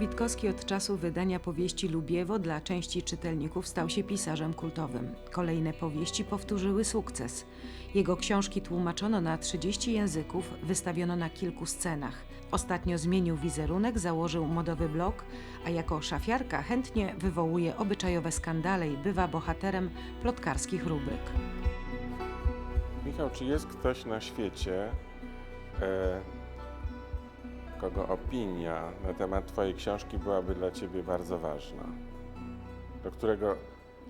Witkowski od czasu wydania powieści Lubiewo dla części czytelników stał się pisarzem kultowym. Kolejne powieści powtórzyły sukces. Jego książki tłumaczono na 30 języków, wystawiono na kilku scenach. Ostatnio zmienił wizerunek, założył modowy blog, a jako szafiarka chętnie wywołuje obyczajowe skandale i bywa bohaterem plotkarskich rubryk. Michał, czy jest ktoś na świecie, e, kogo opinia na temat Twojej książki byłaby dla Ciebie bardzo ważna? Do którego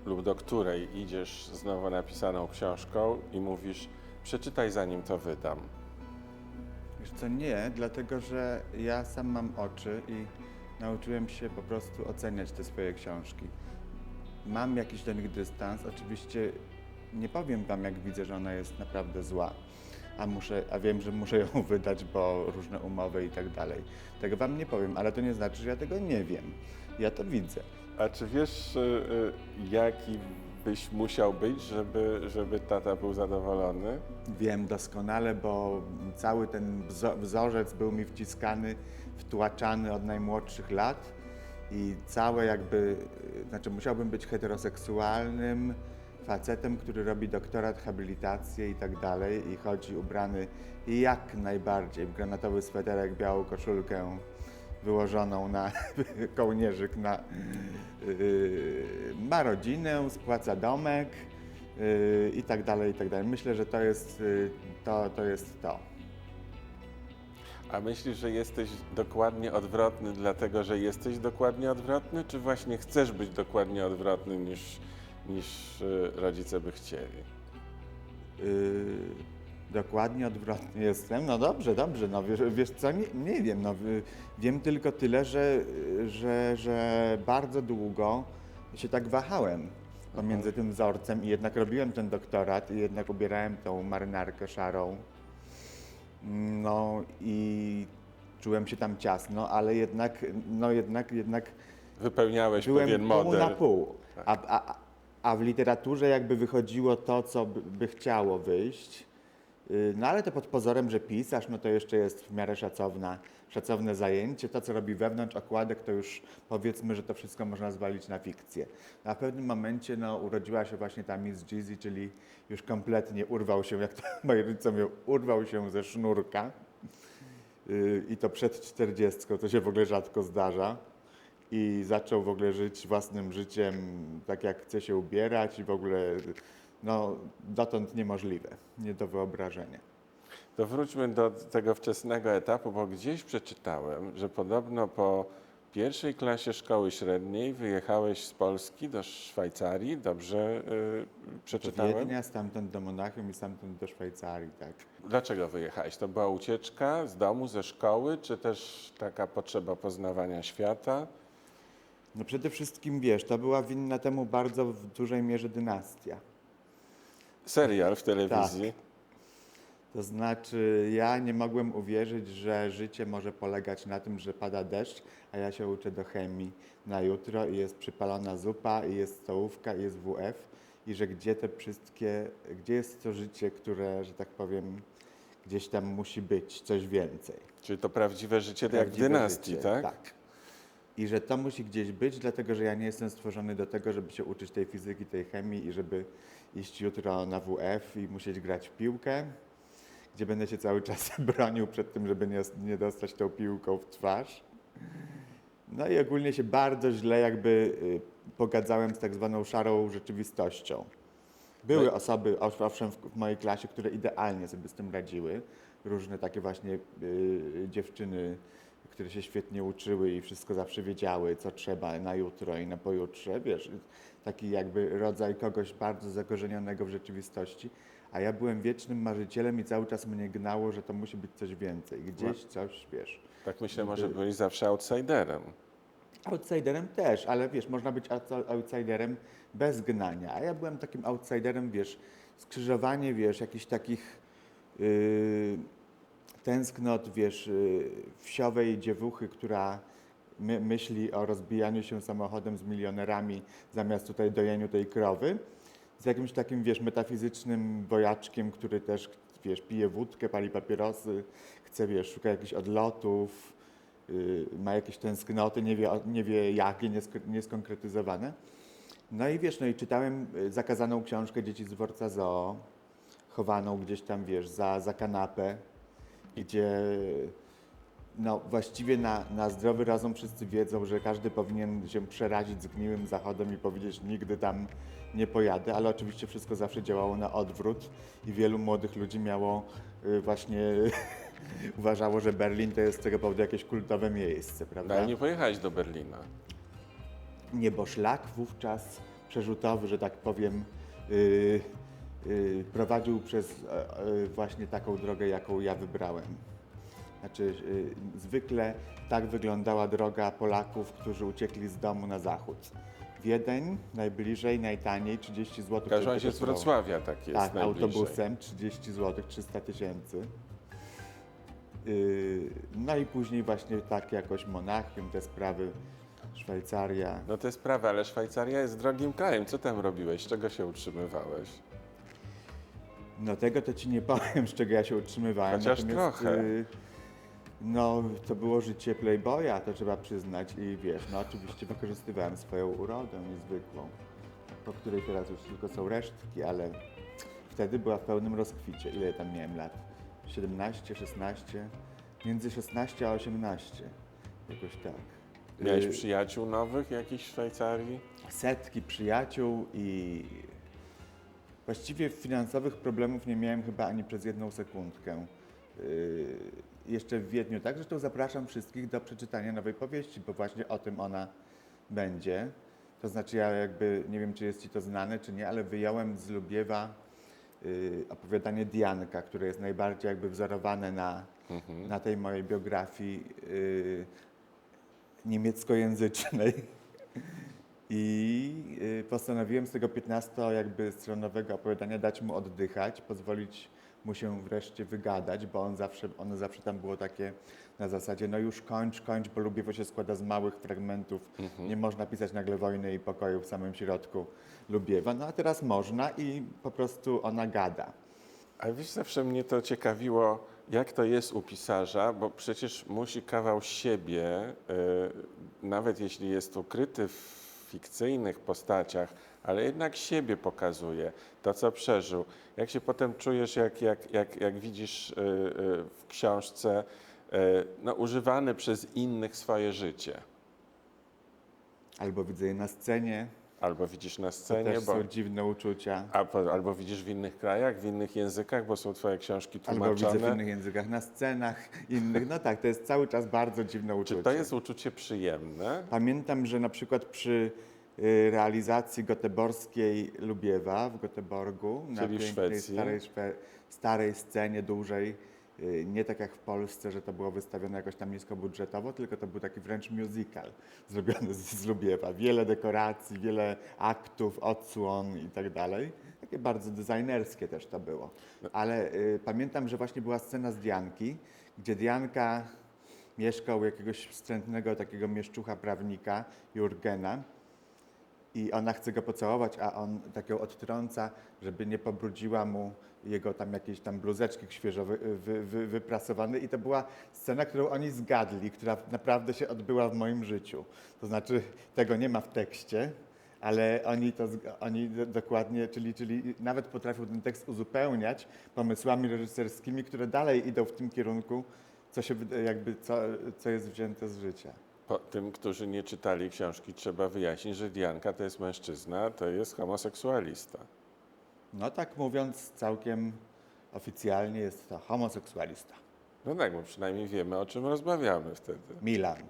lub do której idziesz z nowo napisaną książką i mówisz, przeczytaj zanim to wydam. Wiesz co, nie, dlatego że ja sam mam oczy i nauczyłem się po prostu oceniać te swoje książki. Mam jakiś do nich dystans, oczywiście nie powiem wam, jak widzę, że ona jest naprawdę zła, a, muszę, a wiem, że muszę ją wydać, bo różne umowy i tak dalej. Tego wam nie powiem, ale to nie znaczy, że ja tego nie wiem. Ja to widzę. A czy wiesz, e, e, jaki byś musiał być, żeby, żeby tata był zadowolony? Wiem doskonale, bo cały ten wzo- wzorzec był mi wciskany, wtłaczany od najmłodszych lat i całe jakby, y, znaczy musiałbym być heteroseksualnym facetem, który robi doktorat, habilitację i tak dalej i chodzi ubrany jak najbardziej w granatowy sweterek, białą koszulkę wyłożoną na kołnierzyk na yy, ma rodzinę, spłaca domek yy, i tak dalej, i tak dalej. Myślę, że to jest yy, to, to jest to. A myślisz, że jesteś dokładnie odwrotny, dlatego że jesteś dokładnie odwrotny, czy właśnie chcesz być dokładnie odwrotny niż, niż e, rodzice by chcieli? Yy, dokładnie odwrotnie jestem. No dobrze, dobrze. No wiesz, wiesz co, nie, nie wiem. No, y, wiem tylko tyle, że, że, że bardzo długo się tak wahałem pomiędzy tym wzorcem i jednak robiłem ten doktorat i jednak ubierałem tą marynarkę szarą. No i czułem się tam ciasno, ale jednak, no jednak, jednak Wypełniałeś byłem pewien pół model. na pół. A, a, a w literaturze jakby wychodziło to, co by, chciało wyjść. Yy, No ale to pod pozorem, że pisarz, no to jeszcze jest w miarę szacowna, szacowne zajęcie. To, co robi wewnątrz okładek, to już powiedzmy, że to wszystko można zwalić na fikcję. A w pewnym momencie no, urodziła się właśnie ta Miss Jeezy, czyli już kompletnie urwał się, jak to moi rodzice mówią, urwał się ze sznurka. Yy, I to przed czterdziestką, to się w ogóle rzadko zdarza. I zaczął w ogóle żyć własnym życiem, tak jak chce się ubierać i w ogóle, no, dotąd niemożliwe, nie do wyobrażenia. To wróćmy do tego wczesnego etapu, bo gdzieś przeczytałem, że podobno po pierwszej klasie szkoły średniej wyjechałeś z Polski do Szwajcarii. Dobrze yy, Do przeczytałem? Wiednia, stamtąd do Monachium i stamtąd do Szwajcarii, tak. Dlaczego wyjechałeś? To była ucieczka z domu, ze szkoły, czy też taka potrzeba poznawania świata? No przede wszystkim, wiesz, to była winna temu bardzo w dużej mierze dynastia. Serial w telewizji. Tak. To znaczy, ja nie mogłem uwierzyć, że życie może polegać na tym, że pada deszcz, a ja się uczę do chemii na jutro i jest przypalona zupa, i jest stołówka, i jest WF, i że gdzie te wszystkie, gdzie jest to życie, które, że tak powiem, gdzieś tam musi być, coś więcej. Czyli to prawdziwe życie jak w dynastii, życie, tak? Tak. I że to musi gdzieś być, dlatego że ja nie jestem stworzony do tego, żeby się uczyć tej fizyki, tej chemii i żeby iść jutro na WF i musieć grać w piłkę, gdzie będę się cały czas bronił przed tym, żeby nie, nie dostać tą piłką w twarz. No i ogólnie się bardzo źle jakby y, pogadzałem z tak zwaną szarą rzeczywistością. Były No osoby, ow- owszem, w, w mojej klasie, które idealnie sobie z tym radziły. Różne takie właśnie y, dziewczyny, które się świetnie uczyły i wszystko zawsze wiedziały, co trzeba na jutro i na pojutrze. Wiesz, taki jakby rodzaj kogoś bardzo zakorzenionego w rzeczywistości. A ja byłem wiecznym marzycielem i cały czas mnie gnało, że to musi być coś więcej. Gdzieś coś, wiesz. Tak myślę, może byłeś zawsze outsiderem. Outsiderem też, ale wiesz, można być outs- outsiderem bez gnania. A ja byłem takim outsiderem, wiesz, skrzyżowanie, wiesz, jakichś takich yy, tęsknot, wiesz, yy, wsiowej dziewuchy, która my, myśli o rozbijaniu się samochodem z milionerami zamiast tutaj dojeniu tej krowy, z jakimś takim, wiesz, metafizycznym wojaczkiem, który też, wiesz, pije wódkę, pali papierosy, chce, wiesz, szuka jakichś odlotów, y, ma jakieś tęsknoty, nie wie, nie wie jakie, niesk- nieskonkretyzowane. No i wiesz, no i czytałem y, zakazaną książkę Dzieci z dworca zoo, chowaną gdzieś tam, wiesz, za, za kanapę, gdzie no właściwie na, na zdrowy rozum wszyscy wiedzą, że każdy powinien się przerazić zgniłym zachodem i powiedzieć nigdy tam nie pojadę, ale oczywiście wszystko zawsze działało na odwrót i wielu młodych ludzi miało y, właśnie uważało, że Berlin to jest z tego powodu jakieś kultowe miejsce, prawda? ale nie pojechałeś do Berlina. Nie, bo szlak wówczas przerzutowy, że tak powiem, y, prowadził przez e, e, właśnie taką drogę, jaką ja wybrałem. Znaczy, y, zwykle tak wyglądała droga Polaków, którzy uciekli z domu na zachód. Wiedeń najbliżej, najtaniej, 30 zł. W każdym razie z Wrocławia tak jest Tak, najbliżej. autobusem 30 zł, 300 tysięcy. Yy, No i później właśnie tak jakoś Monachium, te sprawy, Szwajcaria. No to jest prawda, ale Szwajcaria jest drogim krajem. Co tam robiłeś? Czego się utrzymywałeś? No tego to ci nie powiem, z czego ja się utrzymywałem. Chociaż trochę. y, no to było życie playboya, to trzeba przyznać i wiesz, no oczywiście wykorzystywałem swoją urodę niezwykłą, po której teraz już tylko są resztki, ale wtedy była w pełnym rozkwicie. Ile tam miałem lat? 17, 16? Między 16 a 18. Jakoś tak. Miałeś Y, przyjaciół nowych jakichś w Szwajcarii? setki przyjaciół i właściwie finansowych problemów nie miałem chyba ani przez jedną sekundkę. Yy, jeszcze w Wiedniu. Tak, zresztą zapraszam wszystkich do przeczytania nowej powieści, bo właśnie o tym ona będzie. To znaczy ja jakby, nie wiem czy jest Ci to znane, czy nie, ale wyjąłem z Lubiewa yy, opowiadanie Dianka, które jest najbardziej jakby wzorowane na, na tej mojej biografii yy, niemieckojęzycznej. I y, postanowiłem z tego 15 jakby stronowego opowiadania dać mu oddychać, pozwolić mu się wreszcie wygadać, bo on zawsze, ono zawsze tam było takie na zasadzie, no już kończ, kończ, bo Lubiewo się składa z małych fragmentów. Nie można pisać nagle wojny i pokoju w samym środku Lubiewa. No a teraz można i po prostu ona gada. Ale wiesz, zawsze mnie to ciekawiło, jak to jest u pisarza, bo przecież musi kawał siebie, y, nawet jeśli jest ukryty w fikcyjnych postaciach, ale jednak siebie pokazuje, to co przeżył. Jak się potem czujesz, jak, jak, jak, jak widzisz y, y, w książce y, no, używane przez innych swoje życie? Albo widzę je na scenie, Albo widzisz na to scenie, też bo, są dziwne uczucia. albo, albo widzisz w innych krajach, w innych językach, bo są twoje książki Albo tłumaczone. widzę w innych językach, na scenach innych. No tak, to jest cały czas bardzo dziwne uczucie. Czy to jest uczucie przyjemne? Pamiętam, że na przykład przy y, realizacji goteborskiej Lubiewa w Goteborgu, na Czyli w pięknej Szwecji. starej, starej scenie dużej, nie tak jak w Polsce, że to było wystawione jakoś tam niskobudżetowo, tylko to był taki wręcz musical zrobiony z, z Lubiewa. Wiele dekoracji, wiele aktów, odsłon i tak dalej. Takie bardzo designerskie też to było. Ale y, pamiętam, że właśnie była scena z Dianki, gdzie Dianka mieszkał u jakiegoś wstrętnego takiego mieszczucha prawnika, Jurgena, i ona chce go pocałować, a on tak ją odtrąca, żeby nie pobrudziła mu jego tam jakiejś tam bluzeczki świeżo wy, wy, wy, wyprasowane i to była scena, którą oni zgadli, która naprawdę się odbyła w moim życiu. To znaczy tego nie ma w tekście, ale oni to oni do- dokładnie, czyli, czyli nawet potrafią ten tekst uzupełniać pomysłami reżyserskimi, które dalej idą w tym kierunku, co się jakby co, co jest wzięte z życia. Po tym, którzy nie czytali książki, trzeba wyjaśnić, że Dianka to jest mężczyzna, to jest homoseksualista. No tak mówiąc całkiem oficjalnie jest to homoseksualista. No tak, bo przynajmniej wiemy, o czym rozmawiamy wtedy. Milan,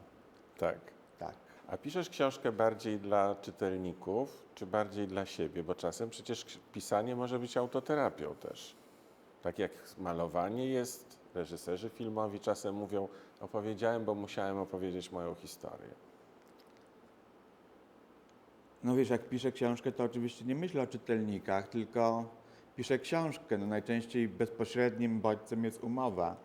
Tak. tak. A piszesz książkę bardziej dla czytelników, czy bardziej dla siebie? Bo czasem przecież pisanie może być autoterapią też. Tak jak malowanie jest, reżyserzy filmowi czasem mówią, opowiedziałem, bo musiałem opowiedzieć moją historię. No wiesz, jak piszę książkę, to oczywiście nie myślę o czytelnikach, tylko piszę książkę. No najczęściej bezpośrednim bodźcem jest umowa.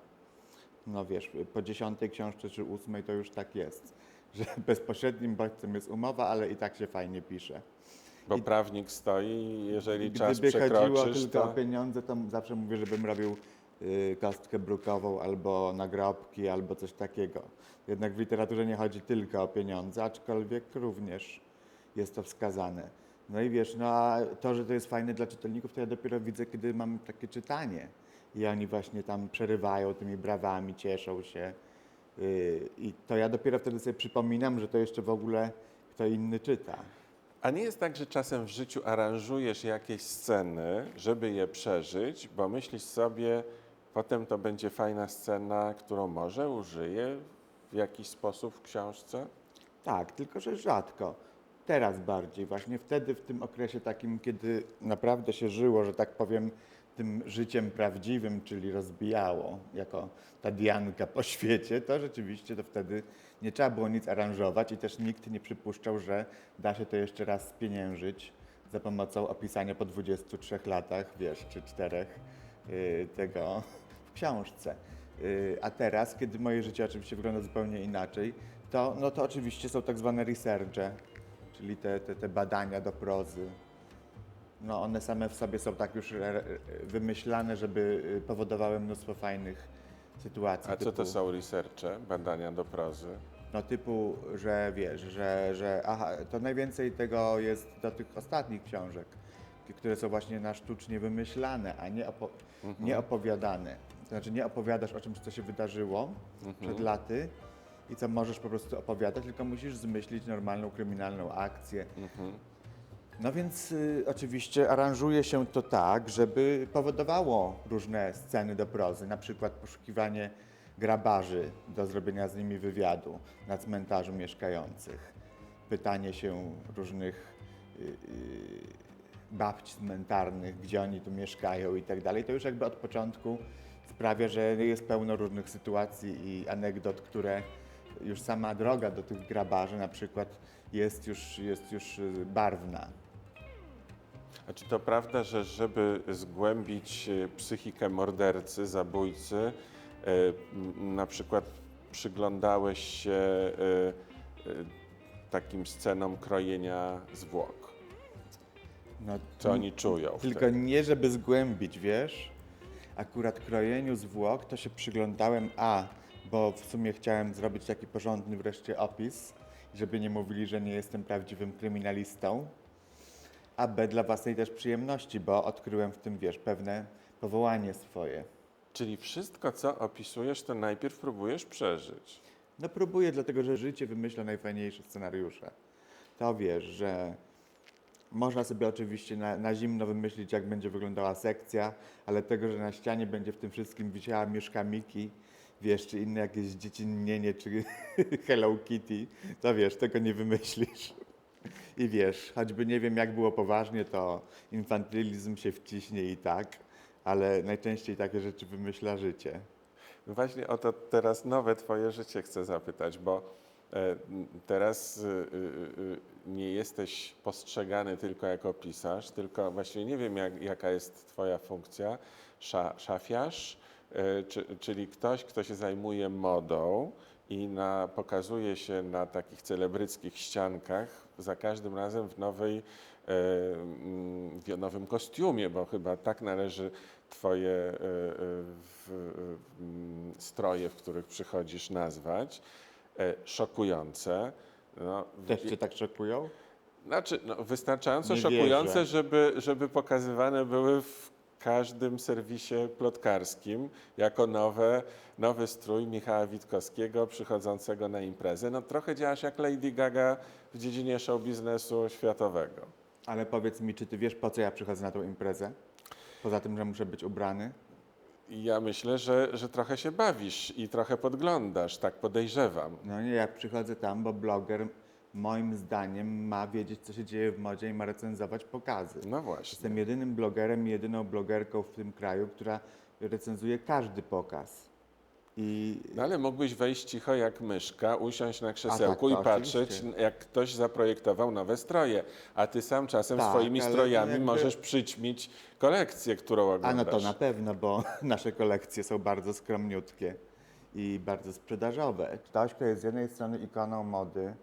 No wiesz, po dziesiątej książce czy ósmej to już tak jest, że bezpośrednim bodźcem jest umowa, ale i tak się fajnie pisze. Bo I- prawnik stoi jeżeli czas Gdyby chodziło przekroczysz, tylko o pieniądze, to zawsze mówię, żebym robił y, kostkę brukową, albo nagrobki, albo coś takiego. Jednak w literaturze nie chodzi tylko o pieniądze, aczkolwiek również jest to wskazane. No i wiesz, no a to, że to jest fajne dla czytelników, to ja dopiero widzę, kiedy mam takie czytanie. I oni właśnie tam przerywają tymi brawami, cieszą się. Yy, I to ja dopiero wtedy sobie przypominam, że to jeszcze w ogóle kto inny czyta. A nie jest tak, że czasem w życiu aranżujesz jakieś sceny, żeby je przeżyć, bo myślisz sobie, potem to będzie fajna scena, którą może użyję w jakiś sposób w książce? Tak, tylko że rzadko. Teraz bardziej, właśnie wtedy, w tym okresie takim, kiedy naprawdę się żyło, że tak powiem, tym życiem prawdziwym, czyli rozbijało, jako ta Dianka po świecie, to rzeczywiście to wtedy nie trzeba było nic aranżować i też nikt nie przypuszczał, że da się to jeszcze raz spieniężyć za pomocą opisania po 23 latach, wiesz, czy czterech yy, tego książce. Yy, A teraz, kiedy moje życie oczywiście wygląda zupełnie inaczej, to, no to oczywiście są tak zwane researche, czyli te, te, te badania do prozy. No one same w sobie są tak już e, e, wymyślane, żeby y, powodowały mnóstwo fajnych sytuacji. A co to typu- są researche, badania do prozy? No typu, że wiesz, że, że aha, to najwięcej tego jest do tych ostatnich książek, które są właśnie na sztucznie wymyślane, a nie, opo- nie opowiadane. Znaczy nie opowiadasz o czymś, co się wydarzyło przed laty i co możesz po prostu opowiadać, tylko musisz zmyślić normalną kryminalną akcję. No więc y, oczywiście aranżuje się to tak, żeby powodowało różne sceny do prozy, na przykład poszukiwanie grabarzy do zrobienia z nimi wywiadu na cmentarzu mieszkających, pytanie się różnych y, y, babci cmentarnych, gdzie oni tu mieszkają i tak dalej. To już jakby od początku sprawia, że jest pełno różnych sytuacji i anegdot, które już sama droga do tych grabarzy na przykład jest już, jest już y, barwna. A czy to prawda, że żeby zgłębić e, psychikę mordercy, zabójcy, m, na przykład przyglądałeś się takim scenom krojenia zwłok? No, Co oni czują Tylko wtedy? nie, żeby zgłębić, wiesz? Akurat krojeniu zwłok to się przyglądałem, a, bo w sumie chciałem zrobić taki porządny wreszcie opis, żeby nie mówili, że nie jestem prawdziwym kryminalistą, a B, dla własnej też przyjemności, bo odkryłem w tym, wiesz, pewne powołanie swoje. Czyli wszystko, co opisujesz, to najpierw próbujesz przeżyć. No próbuję, dlatego że życie wymyśla najfajniejsze scenariusze. To wiesz, że można sobie oczywiście na, na zimno wymyślić, jak będzie wyglądała sekcja, ale tego, że na ścianie będzie w tym wszystkim wisiała Mieszka Miki, wiesz, czy inne jakieś dziecinnienie, czy Hello Kitty, to wiesz, tego nie wymyślisz. I wiesz, choćby nie wiem, jak było poważnie, to infantylizm się wciśnie i tak, ale najczęściej takie rzeczy wymyśla życie. Właśnie o to teraz nowe Twoje życie chcę zapytać, bo e, teraz y, y, y, nie jesteś postrzegany tylko jako pisarz, tylko właściwie nie wiem, jak, jaka jest Twoja funkcja, Sza, szafiarz, e, czy, czyli ktoś, kto się zajmuje modą i na, pokazuje się na takich celebryckich ściankach za każdym razem w nowej e, mm, w nowym kostiumie, bo chyba tak należy Twoje e, mm, stroje, w których przychodzisz, nazwać. Szokujące. No, Też cię tak szokują? znaczy, no, wystarczająco Nie szokujące, wierzę. żeby, żeby pokazywane były w każdym serwisie plotkarskim jako nowe, nowy strój Michała Witkowskiego przychodzącego na imprezę. No trochę działasz jak Lady Gaga w dziedzinie show biznesu światowego. Ale powiedz mi, czy ty wiesz, po co ja przychodzę na tą imprezę? Poza tym, że muszę być ubrany? Ja myślę, że, że trochę się bawisz i trochę podglądasz, tak podejrzewam. No nie, ja przychodzę tam, bo bloger moim zdaniem ma wiedzieć, co się dzieje w modzie i ma recenzować pokazy. No właśnie. Jestem jedynym blogerem i jedyną blogerką w tym kraju, która recenzuje każdy pokaz. I No ale mógłbyś wejść cicho jak myszka, usiąść na krzesełku tak, i patrzeć, oczywiście. jak ktoś zaprojektował nowe stroje, a ty sam czasem Tak, swoimi strojami jakby- możesz przyćmić kolekcję, którą A oglądasz. no to na pewno, bo nasze kolekcje są bardzo skromniutkie i bardzo sprzedażowe. Ktoś, kto jest z jednej strony ikoną mody,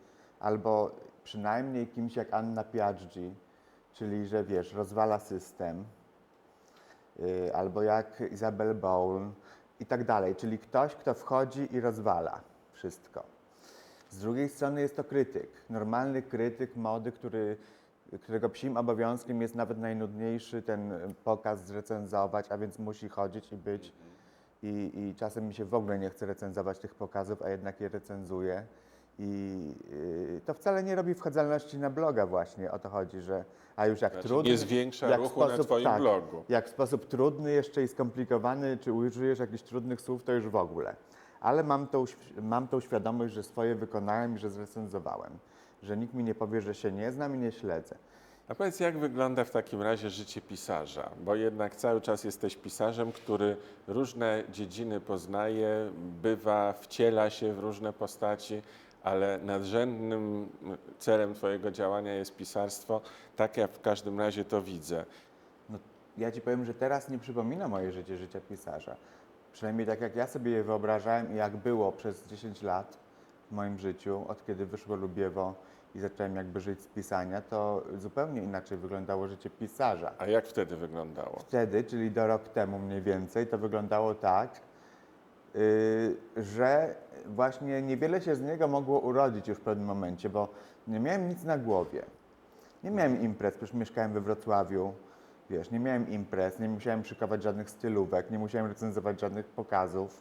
albo przynajmniej kimś jak Anna Piaggi, czyli że wiesz, rozwala system, y, albo jak Isabel Bowl i tak dalej. Czyli ktoś, kto wchodzi i rozwala wszystko. Z drugiej strony jest to krytyk, normalny krytyk mody, który, którego psim obowiązkiem jest nawet najnudniejszy ten pokaz zrecenzować, a więc musi chodzić i być. I, I czasem mi się w ogóle nie chce recenzować tych pokazów, a jednak je recenzuje. I yy, to wcale nie robi wchodzalności na bloga właśnie, o to chodzi, że a już jak Znaczy, trudny... nie zwiększa jak ruchu na twoim tak, blogu. Jak w sposób trudny jeszcze i skomplikowany, czy użyjesz jakichś trudnych słów, to już w ogóle. Ale mam tą, mam tą świadomość, że swoje wykonałem i że zrecenzowałem. Że nikt mi nie powie, że się nie znam i nie śledzę. A powiedz, jak wygląda w takim razie życie pisarza? Bo jednak cały czas jesteś pisarzem, który różne dziedziny poznaje, bywa, wciela się w różne postaci, ale nadrzędnym celem Twojego działania jest pisarstwo. Tak ja w każdym razie to widzę. No, ja ci powiem, że teraz nie przypomina moje życie życia pisarza. Przynajmniej tak jak ja sobie je wyobrażałem i jak było przez 10 lat w moim życiu, od kiedy wyszło Lubiewo i zacząłem jakby żyć z pisania, to zupełnie inaczej wyglądało życie pisarza. A jak wtedy wyglądało? Wtedy, czyli do rok temu mniej więcej, to wyglądało tak, że właśnie niewiele się z niego mogło urodzić już w pewnym momencie, bo nie miałem nic na głowie. Nie miałem imprez, przecież mieszkałem we Wrocławiu, wiesz, nie miałem imprez, nie musiałem szykować żadnych stylówek, nie musiałem recenzować żadnych pokazów.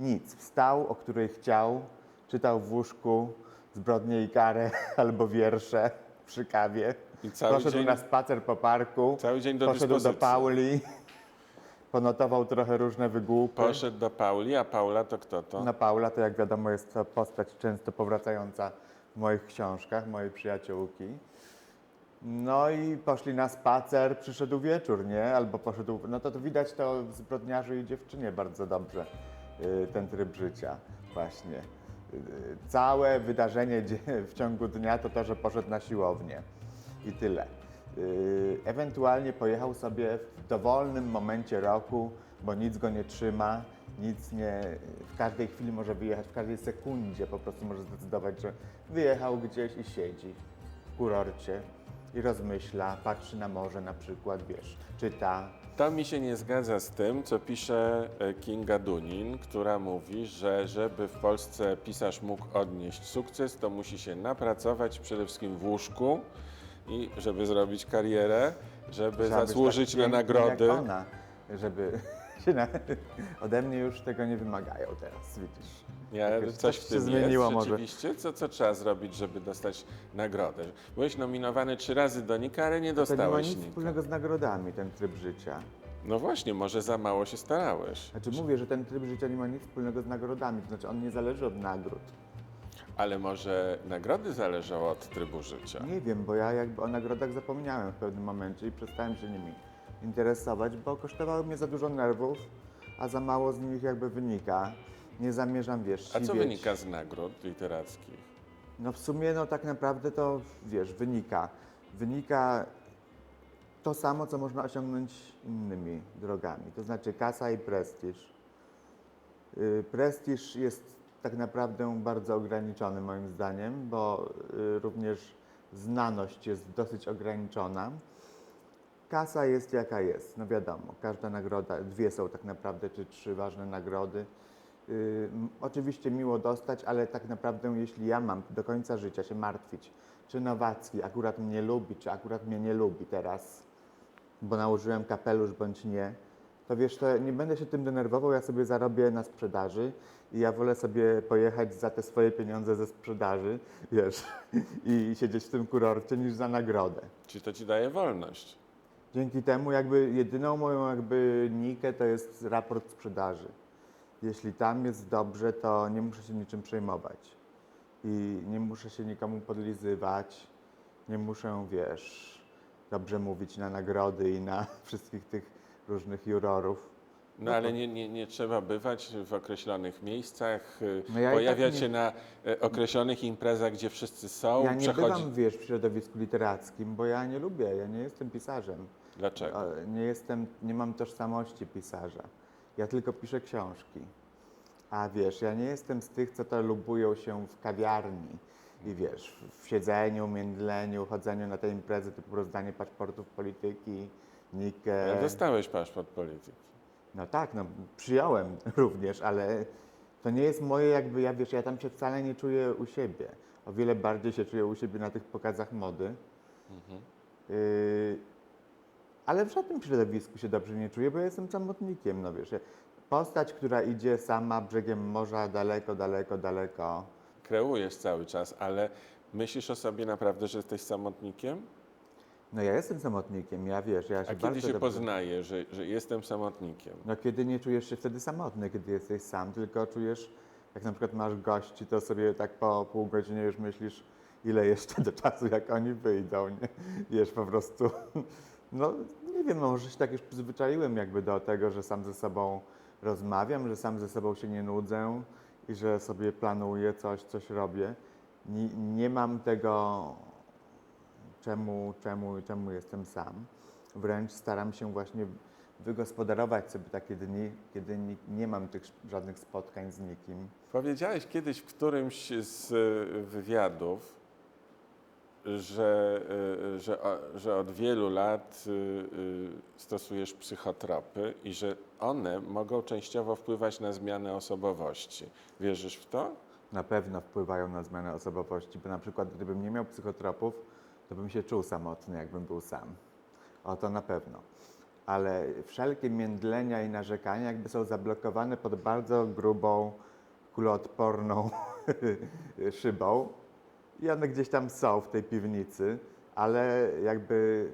Nic. Wstał, o której chciał, czytał w łóżku zbrodnię i karę albo wiersze przy kawie. I cały Poszedł dzień- na spacer po parku. Cały dzień do Poszedł do dyspozycji. Pauli, ponotował trochę różne wygłupy. Poszedł do Pauli, a Paula to kto to? No Paula to jak wiadomo jest to postać często powracająca w moich książkach, mojej przyjaciółki. No i poszli na spacer, przyszedł wieczór, nie? Albo poszedł, no to, to widać to w Zbrodniarzu i Dziewczynie bardzo dobrze, y, ten tryb życia właśnie. Y, Całe wydarzenie w ciągu dnia to to, że poszedł na siłownię i tyle. Y, Ewentualnie pojechał sobie w dowolnym momencie roku, bo nic go nie trzyma, nic nie. W każdej chwili może wyjechać, w każdej sekundzie po prostu może zdecydować, że wyjechał gdzieś i siedzi w kurorcie i rozmyśla, patrzy na morze na przykład, wiesz, czyta. To mi się nie zgadza z tym, co pisze e, Kinga Dunin, która mówi, że żeby w Polsce pisarz mógł odnieść sukces, to musi się napracować przede wszystkim w łóżku i żeby zrobić karierę, żeby Trzeba być zasłużyć tak na pięknym nagrody. Jak ona, żeby się na... Ode mnie już tego nie wymagają teraz, widzisz. Ja, Jakoś coś w się tym zmieniło jest może. rzeczywiście. Co, co trzeba zrobić, żeby dostać nagrodę? Byłeś nominowany trzy razy do Nika, ale nie To nie ma dostałeś nic Nika. wspólnego z nagrodami, ten tryb życia. No właśnie, może za mało się starałeś. Znaczy mówię, że ten tryb życia nie ma nic wspólnego z nagrodami, to znaczy on nie zależy od nagród. Ale może nagrody zależą od trybu życia? Nie wiem, bo ja jakby o nagrodach zapomniałem w pewnym momencie i przestałem się nimi interesować, bo kosztowały mnie za dużo nerwów, a za mało z nich jakby wynika. Nie zamierzam, wiesz, A co siwieć. wynika z nagród literackich? No w sumie no tak naprawdę to, wiesz, wynika. Wynika to samo, co można osiągnąć innymi drogami, to znaczy kasa i prestiż. Y, Prestiż jest tak naprawdę bardzo ograniczony moim zdaniem, bo y, również znaność jest dosyć ograniczona. Kasa jest jaka jest, no wiadomo, każda nagroda, dwie są tak naprawdę, czy trzy ważne nagrody. Y, oczywiście miło dostać, ale tak naprawdę jeśli ja mam do końca życia się martwić, czy Nowacki akurat mnie lubi, czy akurat mnie nie lubi teraz, bo nałożyłem kapelusz bądź nie, to wiesz, to nie będę się tym denerwował, ja sobie zarobię na sprzedaży i ja wolę sobie pojechać za te swoje pieniądze ze sprzedaży, wiesz, i siedzieć w tym kurorcie niż za nagrodę. Czy to ci daje wolność? Dzięki temu jakby jedyną moją jakby nikę to jest raport sprzedaży. Jeśli tam jest dobrze, to nie muszę się niczym przejmować. I nie muszę się nikomu podlizywać, nie muszę, wiesz, dobrze mówić na nagrody i na wszystkich tych różnych jurorów. No ale nie, nie, nie trzeba bywać w określonych miejscach, y, No ja i pojawiać tak się nie- na e, określonych imprezach, gdzie wszyscy są, Ja nie przechodzi... bywam, wiesz, w środowisku literackim, bo ja nie lubię, ja nie jestem pisarzem. Dlaczego? A, Nie jestem, nie mam tożsamości pisarza. Ja tylko piszę książki. A wiesz, ja nie jestem z tych, co to lubują się w kawiarni i wiesz, w siedzeniu, międleniu, chodzeniu na te imprezy typu rozdanie paszportów polityki, Nikę. Dostałeś paszport polityki. No tak, no przyjąłem również, ale to nie jest moje jakby, ja wiesz, ja tam się wcale nie czuję u siebie. O wiele bardziej się czuję u siebie na tych pokazach mody. Yy, ale w żadnym środowisku się dobrze nie czuję, bo ja jestem samotnikiem, no wiesz. Postać, która idzie sama brzegiem morza daleko, daleko, daleko. Kreujesz cały czas, ale myślisz o sobie naprawdę, że jesteś samotnikiem? No ja jestem samotnikiem, ja wiesz, ja się A bardzo kiedy się dobrze... poznaje, że, że jestem samotnikiem? No kiedy nie czujesz się wtedy samotny, kiedy jesteś sam, tylko czujesz, jak na przykład masz gości, to sobie tak po pół godziny już myślisz, ile jeszcze do czasu, jak oni wyjdą, nie? Wiesz, po prostu, no nie wiem, no, może się tak już przyzwyczaiłem jakby do tego, że sam ze sobą rozmawiam, że sam ze sobą się nie nudzę i że sobie planuję coś, coś robię. Nie, nie mam tego, czemu, czemu, czemu jestem sam. Wręcz staram się właśnie wygospodarować sobie takie dni, kiedy ni- nie mam tych żadnych spotkań z nikim. Powiedziałeś kiedyś w którymś z y, wywiadów, że, y, że, że od wielu lat y, stosujesz psychotropy i że one mogą częściowo wpływać na zmianę osobowości. Wierzysz w to? Na pewno wpływają na zmianę osobowości, bo na przykład gdybym nie miał psychotropów, to bym się czuł samotny, jakbym był sam. O to na pewno. Ale wszelkie międlenia i narzekania jakby są zablokowane pod bardzo grubą, kuloodporną szybą. I one gdzieś tam są w tej piwnicy, ale jakby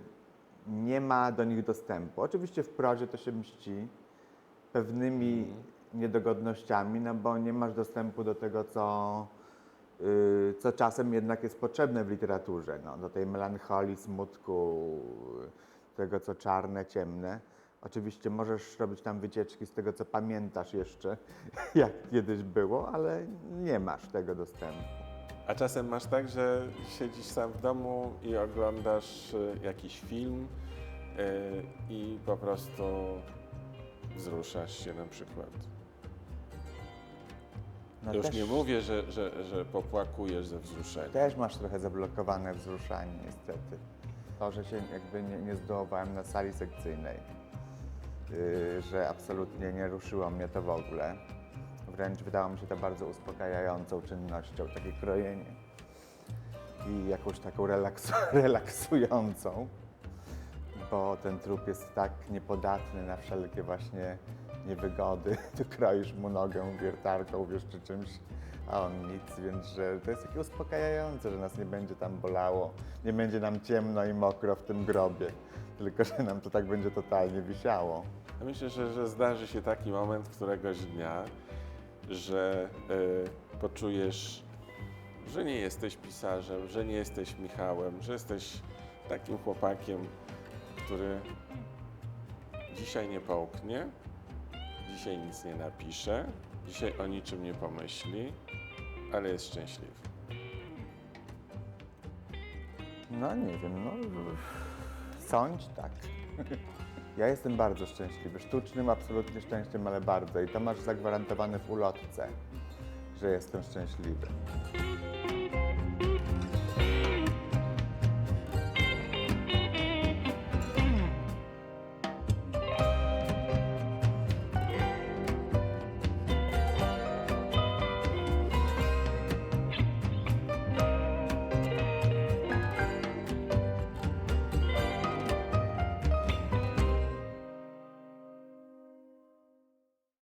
nie ma do nich dostępu. Oczywiście w prozie to się mści pewnymi niedogodnościami, no bo nie masz dostępu do tego, co, co czasem jednak jest potrzebne w literaturze, no, do tej melancholii, smutku, tego, co czarne, ciemne. Oczywiście możesz robić tam wycieczki z tego, co pamiętasz jeszcze, jak kiedyś było, ale nie masz tego dostępu. A czasem masz tak, że siedzisz sam w domu i oglądasz y, jakiś film y, i po prostu wzruszasz się na przykład. No Już nie mówię, że, że, że popłakujesz ze wzruszenia. Też masz trochę zablokowane wzruszanie, niestety. To, że się jakby nie, nie zdołowałem na sali sekcyjnej, yy, że absolutnie nie ruszyło mnie to w ogóle. Wręcz wydało mi się to bardzo uspokajającą czynnością, takie krojenie i jakąś taką relaksu, relaksującą, bo ten trup jest tak niepodatny na wszelkie właśnie niewygody. Tu kroisz mu nogę wiertarką, wiesz, czy czymś, a on nic, więc że to jest takie uspokajające, że nas nie będzie tam bolało, nie będzie nam ciemno i mokro w tym grobie, tylko że nam to tak będzie totalnie wisiało. Ja myślę, że, że zdarzy się taki moment któregoś dnia, że y, poczujesz, że nie jesteś pisarzem, że nie jesteś Michałem, że jesteś takim chłopakiem, który dzisiaj nie połknie, dzisiaj nic nie napisze, dzisiaj o niczym nie pomyśli, ale jest szczęśliwy. No nie wiem, no sądź tak. Ja jestem bardzo szczęśliwy, sztucznym absolutnie szczęściem, ale bardzo i to masz zagwarantowane w ulotce, że jestem szczęśliwy.